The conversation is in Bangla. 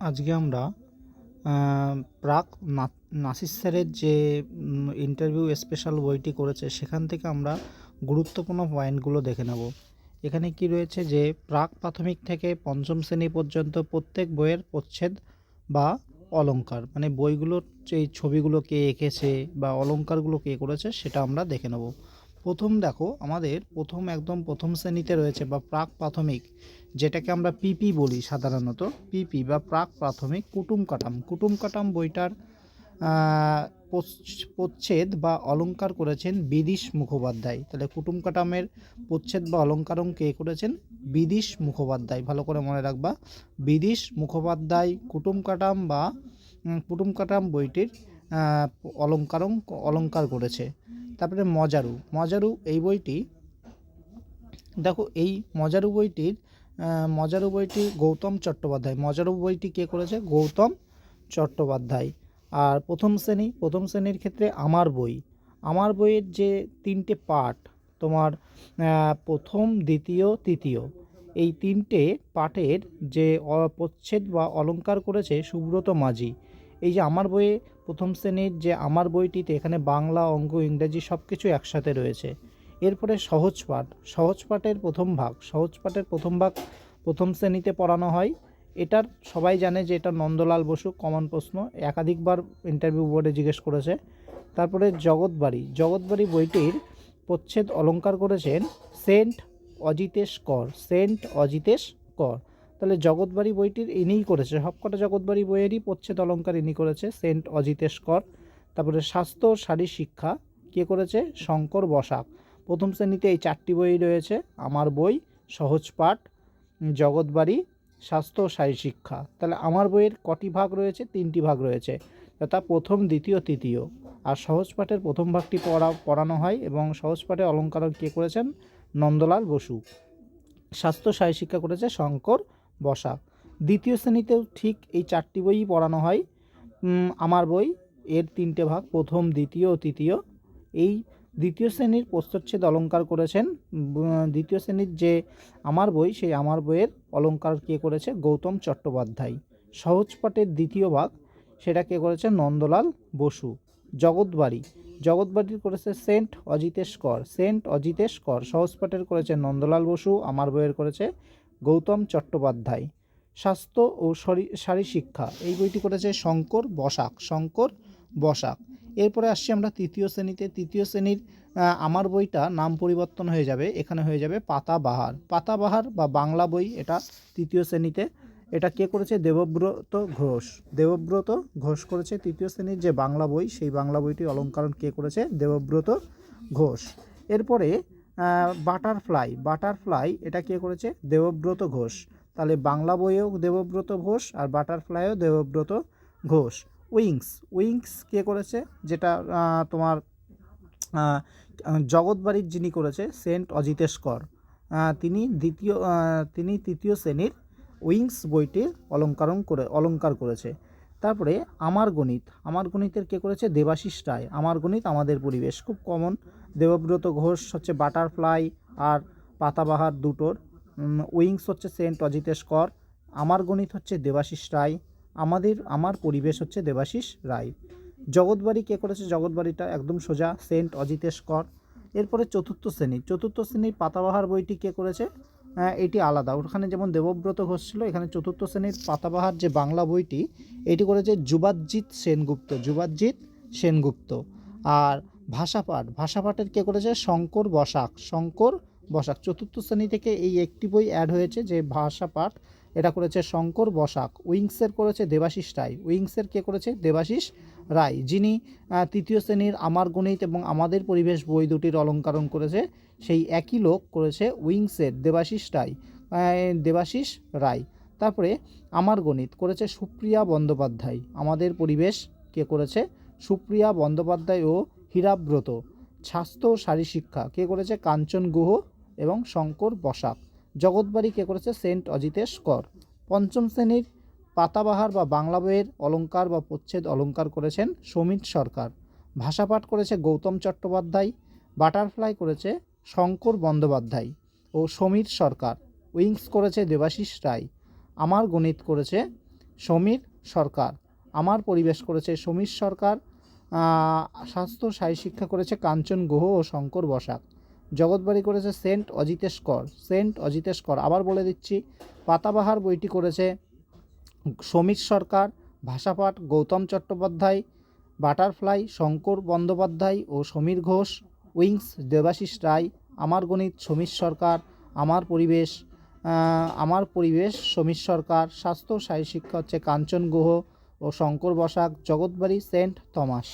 আজকে আমরা প্রাক নাসির স্যারের যে ইন্টারভিউ স্পেশাল বইটি করেছে, সেখান থেকে আমরা গুরুত্বপূর্ণ পয়েন্টগুলো দেখে নেব। এখানে কি রয়েছে যে, প্রাক প্রাথমিক থেকে পঞ্চম শ্রেণি পর্যন্ত প্রত্যেক বইয়ের প্রচ্ছেদ বা অলংকার মানে বইগুলোর যে ছবিগুলো কে এঁকেছে বা অলংকারগুলো কে করেছে, সেটা আমরা দেখে নেব। প্রথম দেখো আমাদের প্রথম একদম প্রথম শ্রেণীতে রয়েছে বা প্রাক প্রাথমিক যেটাকে আমরা পিপি বলি সাধারণত পিপি বা প্রাক প্রাথমিক কুটুম কাটাম কুটুম কাটাম বইটার প্রচ্ছেদ বা অলংকার করেছেন বিদিশ মুখোপাধ্যায়। তাহলে কুটুম কাটামের প্রচ্ছেদ বা অলংকারং কে করেছেন? বিদিশ মুখোপাধ্যায়। ভালো করে মনে রাখবা বিদিশ মুখোপাধ্যায় কুটুম কাটাম বা কুটুম কাটাম বইটির আহ, অলঙ্কার করেছে। তারপরে মজারু। মজারু এই বইটি, দেখো এই মজারু বইটির মজারু বইটি গৌতম চট্টোপাধ্যায়। মজারু বইটি কে করেছে? গৌতম চট্টোপাধ্যায়। আর প্রথম শ্রেণি, প্রথম শ্রেণির ক্ষেত্রে আমার বই। আমার বইয়ের যে তিনটে পাঠ, তোমার প্রথম, দ্বিতীয়, তৃতীয়, এই তিনটে পাঠের যে প্রচ্ছেদ বা অলংকার করেছে সুব্রত মাঝি এই যে আমার বইয়ে প্রথম শ্রেণির যে আমার বইটিতে এখানে বাংলা, অঙ্ক, ইংরেজি সব কিছু একসাথে রয়েছে। এরপরে সহজ পাঠ। সহজ পাঠের প্রথম ভাগ। সহজ পাঠের প্রথম ভাগ প্রথম শ্রেণীতে পড়ানো হয়। এটার সবাই জানে যে এটা নন্দলাল বসু, কমন প্রশ্ন। একাধিকবার ইন্টারভিউ বোর্ডে জিজ্ঞেস করেছে। তারপরে জগৎবাড়ি। জগৎবাড়ি বইটির প্রচ্ছেদ অলংকার করেছেন সেন্ট অজিতেশ কর। সেন্ট অজিতেশ কর। তাহলে জগৎবাড়ি বইটির ইনিই করেছে। সবকটা জগৎবাড়ি বইয়েরই প্রচ্ছেদ অলংকার ইনি করেছে, সেন্ট অজিতেশ কর। তারপরে স্বাস্থ্য শারীর শিক্ষা কে করেছে? শঙ্কর বসাক। প্রথম শ্রেণীতে এই চারটি বই রয়েছে। আমার বই, সহজ পাঠ, জগৎবাড়ি, স্বাস্থ্য শারীর শিক্ষা। তাহলে আমার বইয়ের কটি ভাগ রয়েছে? তিনটি ভাগ রয়েছে। যথা প্রথম, দ্বিতীয়, তৃতীয়। আর সহজ পাঠের প্রথম ভাগটি পড়া, পড়ানো হয় এবং সহজ পাঠে অলঙ্কারক কে করেছেন? নন্দলাল বসু। স্বাস্থ্য শারীর শিক্ষা করেছে শঙ্কর বসাক দ্বিতীয় শ্রেণীতেও ঠিক এই চারটি বইই পড়ানো হয়। আমার বই, এর তিনটে ভাগ, প্রথম, দ্বিতীয় ও তৃতীয়। এই দ্বিতীয় শ্রেণির প্রস্তচ্ছেদ অলঙ্কার করেছেন। দ্বিতীয় শ্রেণির যে আমার বই, সেই আমার বইয়ের অলঙ্কার কে করেছে? গৌতম চট্টোপাধ্যায়। সহজ পাঠের দ্বিতীয় ভাগ, সেটা কে করেছে? নন্দলাল বসু। জগৎবাড়ি। জগৎবাড়ির করেছে সেন্ট অজিতেশ কর। সেন্ট অজিতেশ কর। সহজ পাঠের করেছে নন্দলাল বসু। আমার বইয়ের করেছে গৌতম চট্টোপাধ্যায়। স্বাস্থ্য ও শরী- শিক্ষা। এই বইটি করেছে শঙ্কর বসাক শঙ্কর বসাক। এরপরে আসছি আমরা তৃতীয় শ্রেণীতে। তৃতীয় শ্রেণির আমার বইটা নাম পরিবর্তন হয়ে যাবে। এখানে হয়ে যাবে পাতাবাহার পাতাবাহার বা বাংলা বই এটা তৃতীয় শ্রেণীতে। এটা কে করেছে? দেবব্রত ঘোষ। দেবব্রত ঘোষ করেছে তৃতীয় শ্রেণির যে বাংলা বই, সেই বাংলা বইটি অলঙ্কারণ কে করেছে? দেবব্রত ঘোষ। এরপরে বাটারফ্লাই বাটারফ্লাই এটা কে করেছে? দেবব্রত ঘোষ। তাহলে বাংলা বইয়েও দেবব্রত ঘোষ আর বাটারফ্লাইও দেবব্রত ঘোষ। উইংস উইংস কে করেছে? যেটা তোমার জগৎবাড়ির যিনি করেছে, সেন্ট অজিতেশ কর তিনি দ্বিতীয় তিনি তৃতীয় শ্রেণির উইংস বইটির অলঙ্কারণ করে, অলঙ্কার করেছে। তারপরে আমার গণিত। আমার গণিতের কে করেছে? দেবাশিস রায়। আমার গণিত আমাদের পরিবেশ। খুব কমন দেবব্রত ঘোষ হচ্ছে বাটারফ্লাই আর পাতাবাহার দুটোর। উইংস হচ্ছে সেন্ট অজিতেশ কর। আমার গণিত হচ্ছে দেবাশিস রায়। আমাদের, আমার পরিবেশ হচ্ছে দেবাশিস রায়। জগৎবাড়ি কে করেছে? জগৎবাড়িটা একদম সোজা, সেন্ট অজিতেশ কর। এরপরে চতুর্থ শ্রেণি। চতুর্থ শ্রেণির পাতাবাহার বইটি কে করেছে? এটি আলাদা। ওখানে যেমন দেবব্রত ঘোষ ছিল এখানে চতুর্থ শ্রেণির পাতাবাহার যে বাংলা বইটি, এটি করেছে যুবাজ্জিৎ সেনগুপ্ত যুবাজ্জিৎ সেনগুপ্ত। আর ভাষাপাঠ, ভাষাপাঠের কে করেছে? শঙ্কর বসাক শঙ্কর বসাক। চতুর্থ শ্রেণি থেকে এই একটি বই অ্যাড হয়েছে যে ভাষাপাঠ, এটা করেছে শঙ্কর বসাক। উইংসের করেছে দেবাশিস রায়। উইংসের কে করেছে? দেবাশিস রায়, যিনি তৃতীয় শ্রেণির আমার গণিত এবং আমাদের পরিবেশ বই দুটির অলঙ্কারণ করেছে, সেই একই লোক করেছে উইংসের দেবাশিস রায় দেবাশিস রায়। তারপরে আমার গণিত করেছে সুপ্রিয়া বন্দ্যোপাধ্যায়, আমাদের পরিবেশ কে করেছে? সুপ্রিয়া বন্দ্যোপাধ্যায় ও হীরাব্রত, স্বাস্থ্য ও শারীর শিক্ষা কে করেছে? কাঞ্চন গুহ এবং শঙ্কর বসাক, জগৎবাড়ি কে করেছে? সেন্ট অজিতেশ কর। পঞ্চম শ্রেণির পাতাবাহার বা বাংলা বইয়ের অলঙ্কার বা প্রচ্ছেদ অলঙ্কার করেছেন সমীর সরকার। ভাষাপাঠ করেছে গৌতম চট্টোপাধ্যায়, বাটারফ্লাই করেছে শঙ্কর বন্দ্যোপাধ্যায় ও সমীর সরকার। উইংস করেছে দেবাশিস রায়। আমার গণিত করেছে সমীর সরকার। আমার পরিবেশ করেছে সমীর সরকার। স্বাস্থ্য, সাই শিক্ষা করেছে কাঞ্চন গুহ ও শঙ্কর বসাক। জগৎবাড়ি করেছে সেন্ট অজিতেশ কর। সেন্ট অজিতেশ কর। আবার বলে দিচ্ছি, পাতাবাহার বইটি করেছে সমীর সরকার, ভাষাপাঠ গৌতম চট্টোপাধ্যায়, বাটারফ্লাই শঙ্কর বন্দ্যোপাধ্যায় ও সমীর ঘোষ, উইংস দেবাশিস রায়, আমার গণিত সমীর সরকার, আমার পরিবেশ আমার পরিবেশ সমীর সরকার, স্বাস্থ্য সাই শিক্ষা হচ্ছে কাঞ্চন গুহ ও শঙ্কর বসাক, জগৎবাড়ি সেন্ট থমাস।